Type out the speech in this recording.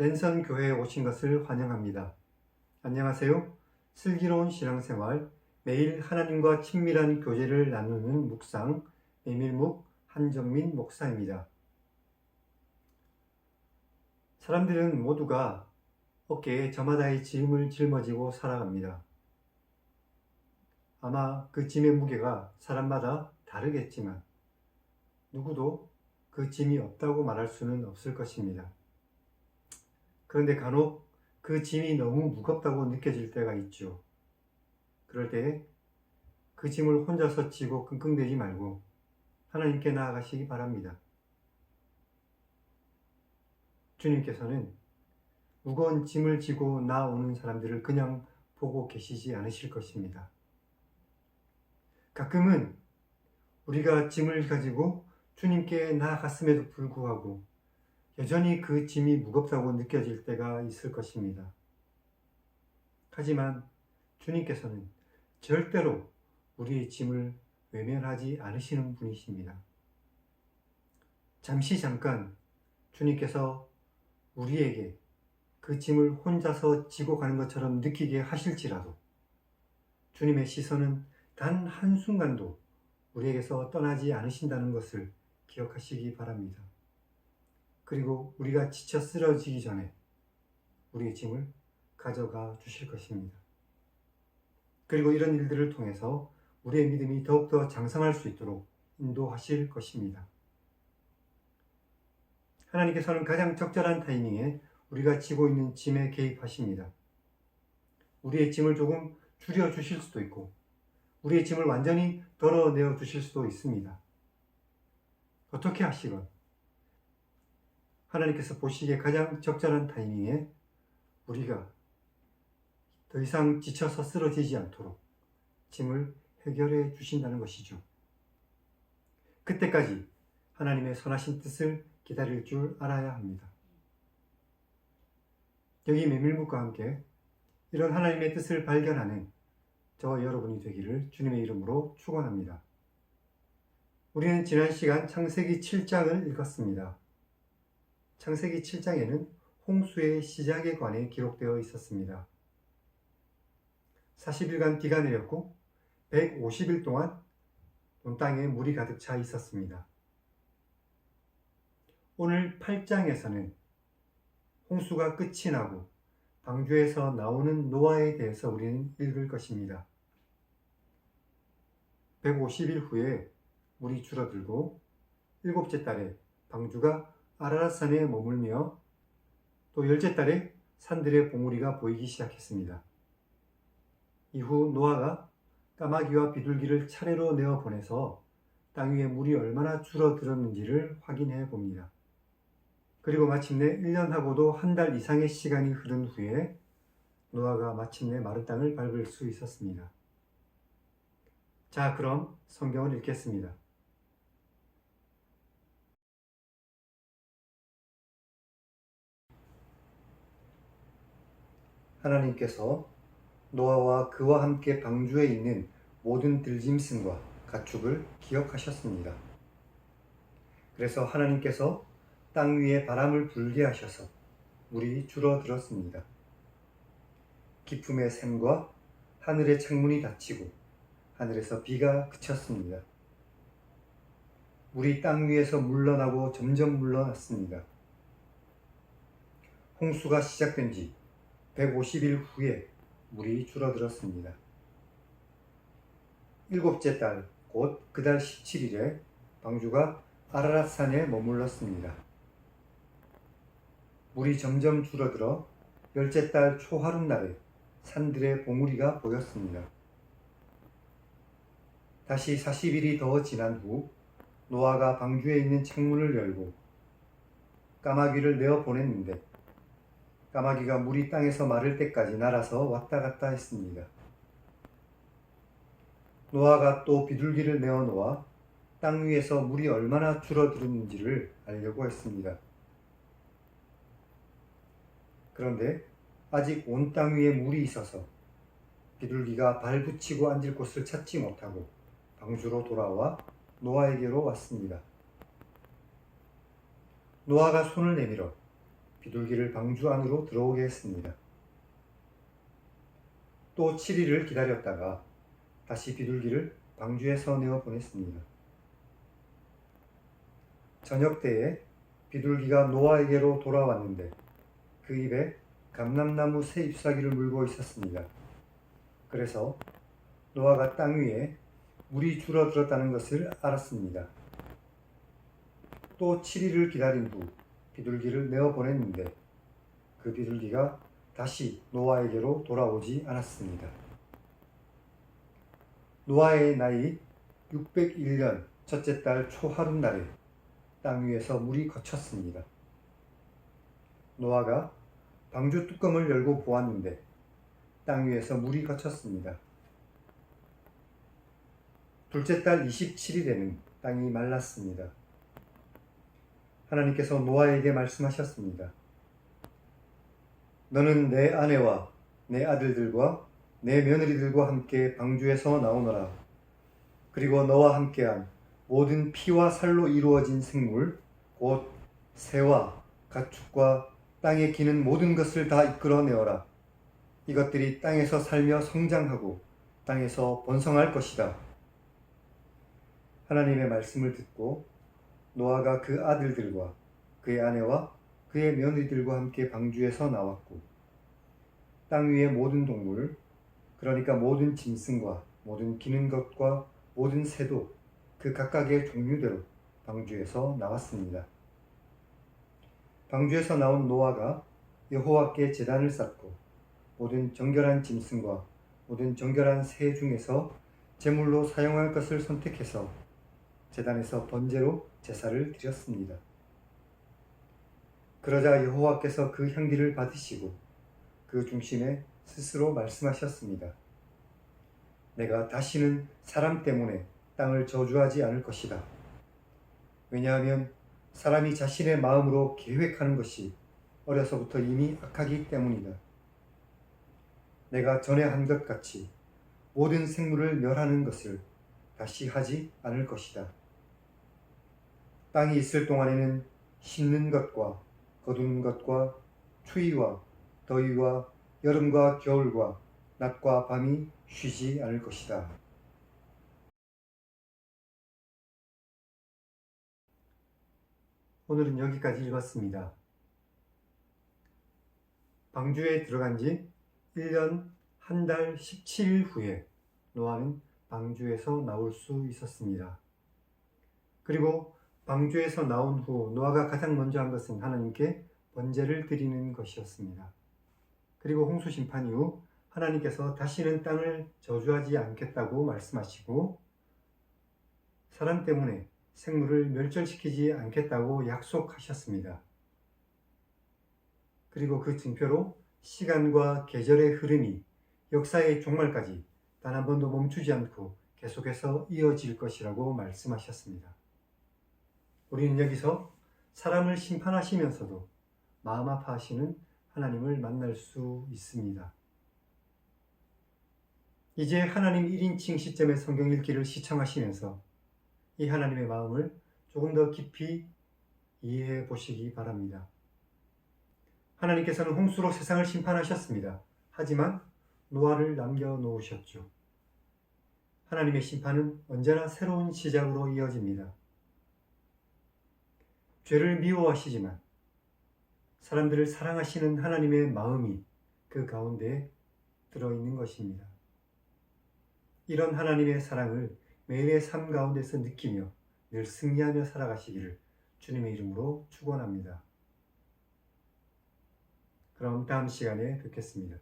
랜선 교회에 오신 것을 환영합니다. 안녕하세요. 슬기로운 신앙생활, 매일 하나님과 친밀한 교제를 나누는 묵상, 메밀묵 한정민 목사입니다. 사람들은 모두가 어깨에 저마다의 짐을 짊어지고 살아갑니다. 아마 그 짐의 무게가 사람마다 다르겠지만 누구도 그 짐이 없다고 말할 수는 없을 것입니다. 그런데 간혹 그 짐이 너무 무겁다고 느껴질 때가 있죠. 그럴 때 그 짐을 혼자서 지고 끙끙대지 말고 하나님께 나아가시기 바랍니다. 주님께서는 무거운 짐을 지고 나오는 사람들을 그냥 보고 계시지 않으실 것입니다. 가끔은 우리가 짐을 가지고 주님께 나아갔음에도 불구하고 여전히 그 짐이 무겁다고 느껴질 때가 있을 것입니다. 하지만 주님께서는 절대로 우리의 짐을 외면하지 않으시는 분이십니다. 잠시 잠깐 주님께서 우리에게 그 짐을 혼자서 지고 가는 것처럼 느끼게 하실지라도 주님의 시선은 단 한순간도 우리에게서 떠나지 않으신다는 것을 기억하시기 바랍니다. 그리고 우리가 지쳐 쓰러지기 전에 우리의 짐을 가져가 주실 것입니다. 그리고 이런 일들을 통해서 우리의 믿음이 더욱더 장성할 수 있도록 인도하실 것입니다. 하나님께서는 가장 적절한 타이밍에 우리가 지고 있는 짐에 개입하십니다. 우리의 짐을 조금 줄여 주실 수도 있고, 우리의 짐을 완전히 덜어내어 주실 수도 있습니다. 어떻게 하시건, 하나님께서 보시기에 가장 적절한 타이밍에 우리가 더 이상 지쳐서 쓰러지지 않도록 짐을 해결해 주신다는 것이죠. 그때까지 하나님의 선하신 뜻을 기다릴 줄 알아야 합니다. 여기 메밀묵과 함께 이런 하나님의 뜻을 발견하는 저와 여러분이 되기를 주님의 이름으로 축원합니다. 우리는 지난 시간 창세기 7장을 읽었습니다. 창세기 7장에는 홍수의 시작에 관해 기록되어 있었습니다. 40일간 비가 내렸고 150일 동안 온 땅에 물이 가득 차 있었습니다. 오늘 8장에서는 홍수가 끝이 나고 방주에서 나오는 노아에 대해서 우리는 읽을 것입니다. 150일 후에 물이 줄어들고 일곱째 달에 방주가 아라라산에 머물며 또 열째 달에 산들의 봉우리가 보이기 시작했습니다. 이후 노아가 까마귀와 비둘기를 차례로 내어 보내서 땅 위에 물이 얼마나 줄어들었는지를 확인해 봅니다. 그리고 마침내 1년하고도 한 달 이상의 시간이 흐른 후에 노아가 마침내 마른 땅을 밟을 수 있었습니다. 자, 그럼 성경을 읽겠습니다. 하나님께서 노아와 그와 함께 방주에 있는 모든 들짐승과 가축을 기억하셨습니다. 그래서 하나님께서 땅 위에 바람을 불게 하셔서 물이 줄어들었습니다. 기품의 샘과 하늘의 창문이 닫히고 하늘에서 비가 그쳤습니다. 물이 땅 위에서 물러나고 점점 물러났습니다. 홍수가 시작된 지 150일 후에 물이 줄어들었습니다. 일곱째 달, 곧 그달 17일에 방주가 아라랏산에 머물렀습니다. 물이 점점 줄어들어 열째 달 초하룻날에 산들의 봉우리가 보였습니다. 다시 40일이 더 지난 후 노아가 방주에 있는 창문을 열고 까마귀를 내어 보냈는데 까마귀가 물이 땅에서 마를 때까지 날아서 왔다 갔다 했습니다. 노아가 또 비둘기를 내어 놓아 땅 위에서 물이 얼마나 줄어들었는지를 알려고 했습니다. 그런데 아직 온 땅 위에 물이 있어서 비둘기가 발 붙이고 앉을 곳을 찾지 못하고 방주로 돌아와 노아에게로 왔습니다. 노아가 손을 내밀어 비둘기를 방주 안으로 들어오게 했습니다. 또 7일을 기다렸다가 다시 비둘기를 방주에서 내어 보냈습니다. 저녁 때에 비둘기가 노아에게로 돌아왔는데 그 입에 감람나무 새 잎사귀를 물고 있었습니다. 그래서 노아가 땅 위에 물이 줄어들었다는 것을 알았습니다. 또 7일을 기다린 후 비둘기를 내어 보냈는데 그 비둘기가 다시 노아에게로 돌아오지 않았습니다. 노아의 나이 601년 첫째 달 초하룻날에 땅 위에서 물이 거쳤습니다. 노아가 방주 뚜껑을 열고 보았는데 땅 위에서 물이 거쳤습니다. 둘째 달 27일에는 땅이 말랐습니다. 하나님께서 노아에게 말씀하셨습니다. 너는 내 아내와 내 아들들과 내 며느리들과 함께 방주에서 나오너라. 그리고 너와 함께한 모든 피와 살로 이루어진 생물, 곧 새와 가축과 땅에 기는 모든 것을 다 이끌어내어라. 이것들이 땅에서 살며 성장하고 땅에서 번성할 것이다. 하나님의 말씀을 듣고 노아가 그 아들들과 그의 아내와 그의 며느리들과 함께 방주에서 나왔고 땅 위의 모든 동물 그러니까 모든 짐승과 모든 기는 것과 모든 새도 그 각각의 종류대로 방주에서 나왔습니다. 방주에서 나온 노아가 여호와께 제단을 쌓고 모든 정결한 짐승과 모든 정결한 새 중에서 제물로 사용할 것을 선택해서 제단에서 번제로 제사를 드렸습니다. 그러자 여호와께서 그 향기를 받으시고 그 중심에 스스로 말씀하셨습니다. 내가 다시는 사람 때문에 땅을 저주하지 않을 것이다. 왜냐하면 사람이 자신의 마음으로 계획하는 것이 어려서부터 이미 악하기 때문이다. 내가 전에 한 것 같이 모든 생물을 멸하는 것을 다시 하지 않을 것이다. 땅이 있을 동안에는 심는 것과 거두는 것과 추위와 더위와 여름과 겨울과 낮과 밤이 쉬지 않을 것이다. 오늘은 여기까지 읽었습니다. 방주에 들어간 지 1년 한 달 17일 후에 노아는 방주에서 나올 수 있었습니다. 그리고 방주에서 나온 후 노아가 가장 먼저 한 것은 하나님께 번제를 드리는 것이었습니다. 그리고 홍수 심판 이후 하나님께서 다시는 땅을 저주하지 않겠다고 말씀하시고 사람 때문에 생물을 멸절시키지 않겠다고 약속하셨습니다. 그리고 그 증표로 시간과 계절의 흐름이 역사의 종말까지 단 한 번도 멈추지 않고 계속해서 이어질 것이라고 말씀하셨습니다. 우리는 여기서 사람을 심판하시면서도 마음 아파하시는 하나님을 만날 수 있습니다. 이제 하나님 1인칭 시점의 성경 읽기를 시청하시면서 이 하나님의 마음을 조금 더 깊이 이해해 보시기 바랍니다. 하나님께서는 홍수로 세상을 심판하셨습니다. 하지만 노아를 남겨놓으셨죠. 하나님의 심판은 언제나 새로운 시작으로 이어집니다. 죄를 미워하시지만 사람들을 사랑하시는 하나님의 마음이 그 가운데 들어있는 것입니다. 이런 하나님의 사랑을 매일의 삶 가운데서 느끼며 늘 승리하며 살아가시기를 주님의 이름으로 축원합니다. 그럼 다음 시간에 뵙겠습니다.